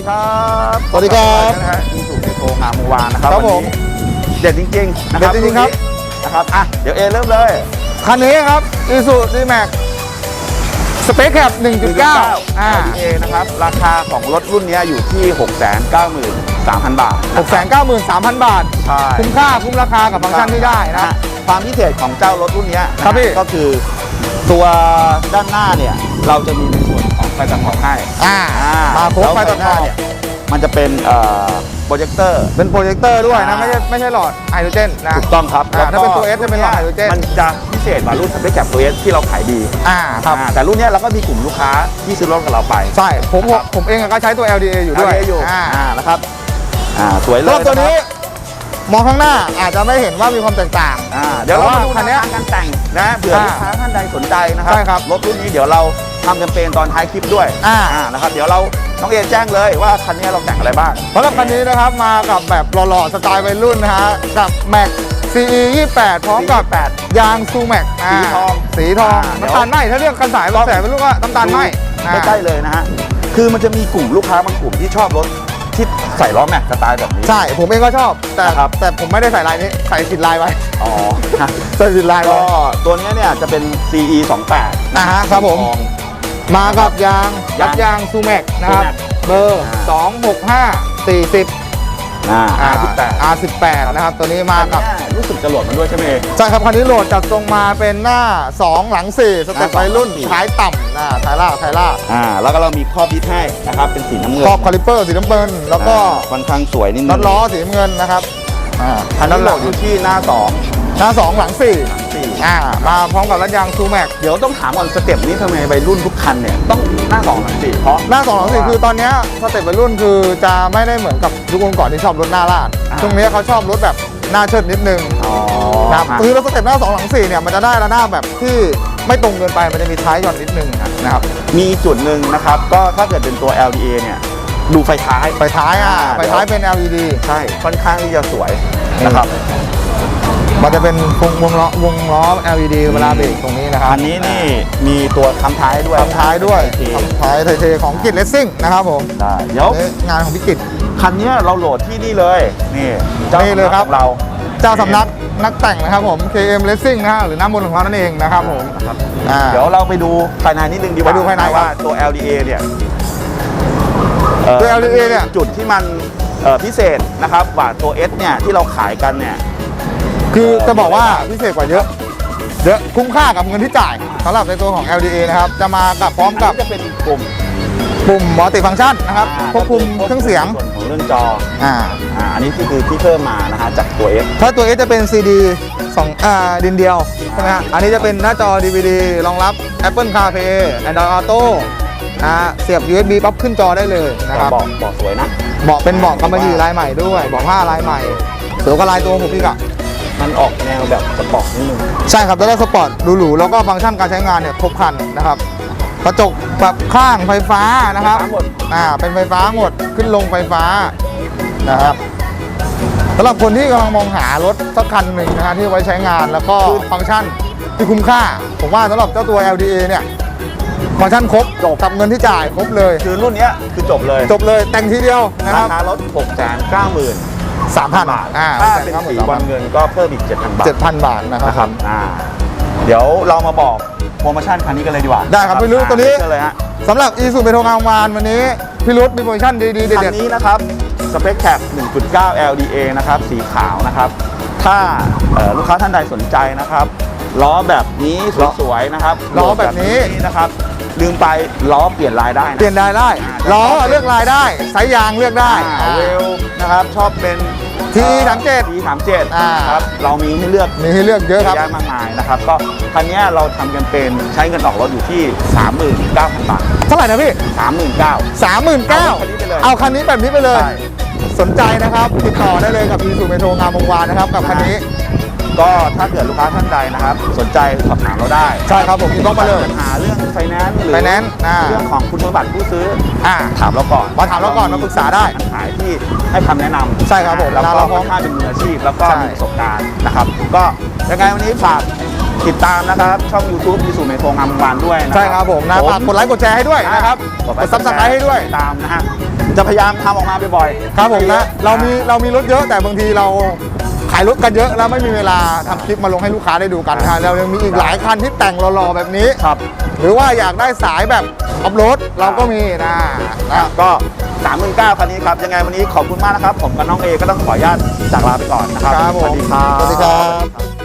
ดีครับสวัสดีครับนะฮะมีสูตรในโทรงามวงวานนะครับครับผมวันนี้เด็ดจริงๆนะครัเด็ดจริงๆครับนนี้นะครับอะเดี๋ยวเอเริ่มเลยคันนี้ครับอีซูดีแม็กสเปคแคป1.9อ่าเอนะครับ ราคาของรถรุ่นนี้อยู่ที่ 693,000 บาท 693,000 บาทใช่คุ้มค่าคุ้มราคากับฟังก์ชันที่ได้นะความพิเศษของเจ้ารถรุ่นเนี้ยนะฮะครับพี่ก็คือตัวด้านหน้าเนี่ย เราจะมีในส่วนของไฟตัดหมอกให้อ่าอ่ามาครบแล้วไฟตัดหมอกเนี่ยมันจะเป็นเอ่อโปรเจคเตอร์ เป็นโปรเจคเตอร์ด้วยนะอ่าไม่ใช่ไม่ใช่หลอดไฮโดรเจนนะถูกต้องครับอ่าถ้าเป็นตัว S จะเป็นหลอดไฮโดรเจนมันจะพิเศษกว่ารุ่นสเปคแคปตัว S ที่เราขายดีอ่าครับอ่าแต่รุ่นเนี้ยเราก็มีกลุ่มลูกค้าที่ซื้อรถกับเราไป ใช่ ผมครับผมเองก็ใช้ตัว LDA อยู่ด้วยเอาเยอะอยู่อ่าอ่านะครับอ่าสวยเลยสำหรับตัวนี้ะครับมองข้างหน้าอาจจะไม่เห็นว่ามีความแตกต่างอ่าเดี๋ยวเรามาดูแต่ว่าคันเนี้ยแวทางการแต่งนะเผื่ออ่าลูกค้าท่านใดสนใจนะครับใช่ครับรถรุ่นนี้เดี๋ยวเรา ทำแคมเปญตอนท้ายคลิปด้วยอ่า นะครับเดี๋ยวเราน้องเอแจ้งเลยว่าคันนี้เราแต่งอะไรบ้าง สำหรับคันนี้นะครับมากับแบบหล่อๆสไตล์วัยรุ่นนะฮะกับแม็ก CE 28พร้อมกับแปดยางซูแม็กสีทองสีทองอ่าเดี๋ยวน้ำตาลไหมถ้าเรียกกันสายบางแสนเป็นลูกว่าน้ำตาลไหมอ่า ใกล้ๆเลยนะฮะ คือมันจะมีกลุ่มลูกค้าบางกลุ่มที่ชอบรถที่ใส่ล้อแม็กสไตล์แบบนี้ ใช่ ผมเองก็ชอบ แต่นะครับ แต่ผมไม่ได้ใส่ลายนี้ ใส่ผิดลายไว้ อ๋อนะใส่ผิดลายไว้ ก็ตัวเนี้ยเนี่ยจะเป็น CE 28อ่าฮะครับผม ทอง มากับยางยางยัดยางซูแม็กนะครับ Sumac เบอร์อ่า265 40 อ่าอ่า28 R18 นะครับ ตัวนี้มาคันกับเนี้ยรู้สึกจะโหลดมันด้วยใช่ไหมใช่ครับคันนี้โหลดจัดทรงมาเป็นหน้า 2 หลัง 4 สเต็ปหน้าสองวัยรุ่นหลังสี่ ท้ายต่ำนะท้ายล่าท้ายล่าอ่า แล้วก็เรามีครอบดิสให้นะครับ เป็นสีน้ำเงินขอบคาลิเปอร์สีน้ำเงินแล้วก็อ่าค่อนข้างสวยนิดนึน็องตล้อสีน้ำเงินนะครับอ่าคันนี้โหลดอยู่ที่หน้า2หน้า 2 หลัง4 4 อ่ามาพร้อมกับรัดยางซูแม็กเดี๋ยวต้องถามก่อนสเต็ปนี้ทำไมวัยรุ่นทุกคันเนี่ยต้องหน้า2หลัง4เพราะหน้า2หลัง4คือตอนเนี้ยสเต็ปวัยรุ่นคือจะไม่ได้เหมือนกับยุคก่อนๆที่ชอบรถหน้าลาดอ่าช่วงนี้เขาชอบรถแบบหน้าเชิดนิดนึงอ๋อนะครับคือรถสเต็ปหน้า2หลัง4เนี่ยมันจะได้ระนาบแบบที่ไม่ตรงเกินไปมันจะมีท้ายหย่อนนิดนึงนะครับมีจุดหนึ่งนะครับก็ถ้าเกิดเป็นตัว LDA เนี่ยดูไฟท้ายไฟท้ายอะอ่าไฟท้ายเป็น LED ใช่ค่อนข้างที่จะสวยนะครับ มันจะเป็นวงวงล้อวงล้อ LED เวลาเบรกตรงนี้นะครับอันนี้นี่มีตัวค้ำท้ายด้วยทำท้ายด้วยทีทำท้ายเทๆของกิจเลสซิ่งนะครับผมได้เดี๋ยวนี่งานของพี่กิจคันเนี้ยเราโหลดที่นี่เลยนี่จ้านี่เลยครับของเราเจ้าสำนักนักแต่งนะครับผม KM Racing นะฮะหรือน้ำมนต์ของเรานั่นเองนะครับผมนะครับอ่าเดี๋ยวเราไปดูภายในนิดนึงดีกว่าไปดูภายในครับว่าตัว LDA เนี่ยเอ่อตัว LDA เนี่ยจุดที่มันเอ่อพิเศษนะครับกว่าตัว S เนี่ยที่เราขายกันเนี่ย คือจะบอกว่าพิเศษกว่าเยอะ เยอะคุ้มค่ากับเงินที่จ่ายสำหรับในตัวของ LDA นะครับ จะมากับพร้อมกับนนี้จะเป็นกลุ่มปุ่มมัลติฟัง c t ชันนะครับควบคุมเครื่องเสียงส่วนของเรื่องจออ่าอ่าอันนี้ที่คือที่เพิ่มมานะฮะจากตัว S ถ้าตัว S จะเป็น CD สองอ่าดินเดียวใช่ไหมฮะอันนี้จะเป็นหน้าจอ DVD รองรับ Apple CarPlay Android Auto อ่าเสียบ USB ปั๊บขึ้นจอได้เลยนะครับบอกบอกสวยนะเบาะเป็นเบาะกำมะหยี่ลายใหม่ด้วยเบาะผ้าลายใหม่สวยกว่าลายตัวผมอีกอะ มันออกแนวแบบสปอร์ตนิดนึงใช่ครับแล้ได้สปอร์ตหรูๆแล้วก็ฟังก์ชันการใช้งานเนี่ยครบครันนะครับกระจกแบบข้างไฟฟ้านะครับอ่าเป็นไฟฟ้าหมดขึ้นลงไฟฟ้านะครับสำหรับคนที่กำลังมองหารถสักคันหนึ่งนะฮะที่ไว้ใช้งานแล้วก็ฟังก์ชันที่คุ้มค่า ผมว่าสำหรับเจ้าตัว LDA เนี่ยฟังก์ชันครบจบกับเงินที่จ่ายครบเลย คือรุ่นนี้คือจบเลย จบเลยแต่งทีเดียวนะครับราคารถ6กแสนเก้าหมื่น สามพันบาทถ้าเป็นสีบอลเงินก็เพิ่มอีกเจ็ดพันบาทเจ็ดพันบาทนะครับเดี๋ยวเรามาบอกโปรโมชั่นคันนี้กันเลยดีกว่าได้ครับพี่รุ่ตัวนี้เลยฮะสำหรับอีซูเปโทงามวานวันนี้พี่รุ่มีโปรโมชั่นดีๆเด็ดๆคันนี้นะครับสเปคแคป1.9 LDA นะครับสีขาวนะครับ ถ้าลูกค้าท่านใดสนใจนะครับ ล้อแบบนี้สวยๆนะครับล้อแบบนี้ นะครับลืมไปล้อเปลี่ยนลายได้ๆนะ เปลี่ยนได้ได้อ่าล้อเลือกลายได้ไซส์ยางเลือกได้อ่าเวลนะครับชอบเป็น T37 T37 อ่าครับเรามีให้เลือกมีให้เลือกเยอะครับเยอะแยะมากมายนะครับ ก็คันนี้เราทำกันเป็นใช้เงินออกรถอยู่ที่ 39,000 บาทเท่าไหร่นะพี่ 39,000สามหมื่นเก้าเอาคันนี้ไปเลยเอาคันนี้แบบนี้ไปเลยใช่สนใจนะครับติดต่อได้เลยกับอีซูเปโทงามวงวานนะครับกับคันนี้ ก็ถ้าเกิดลูกค้าท่านใดนะครับ สนใจสอบถามเราได้ใช่ครับผมอินบ็อกซ์มาเลยปัญหาเรื่องไฟแนนซ์หรือ Finance อ่าเรื่องของคุณสมบัติผู้ซื้ออ่าถามเราก่อนมาถามเราก่อนมาปรึกษาได้ทงขายที่ให้คำแนะนำใช่ครับผมแล้วก็เราพร้ค่ออมนข้างเป็นมืออาชีพแล้วก็ใช่ มีประสบการณ์นะครับ ก็ยังไงวันนี้ฝากติดตามนะครับ ช่อง YouTube มีสู่เมโทงามวงวานด้วยนะใช่ครับผมนะฝากกดไลค์กดแชร์ให้ด้วยนะครับกดซับสไครต์ให้ด้วย ตามนะฮะจะพยายามทำออกมาบ่อยๆครับผมนะ เรามีเรามีรถเยอะแต่บางทีเรา ขายรถกันเยอะแล้วไม่มีเวลาทำคลิปมาลงให้ลูกค้าได้ดูกันนะเรายังมีอีกหลายคันที่แต่งหล่อๆแบบนี้ครับ หรือว่าอยากได้สายแบบออฟโรดเราก็มีนะนะก็3 9 0 0 0คันนี้ครับ ยังไงวันนี้ขอบคุณมากนะครับ ผมกับน้องเอก็ต้องขออนุญาตจากลาไปก่อนนะครับครับผมสวัสดีครับสวัสดีครับ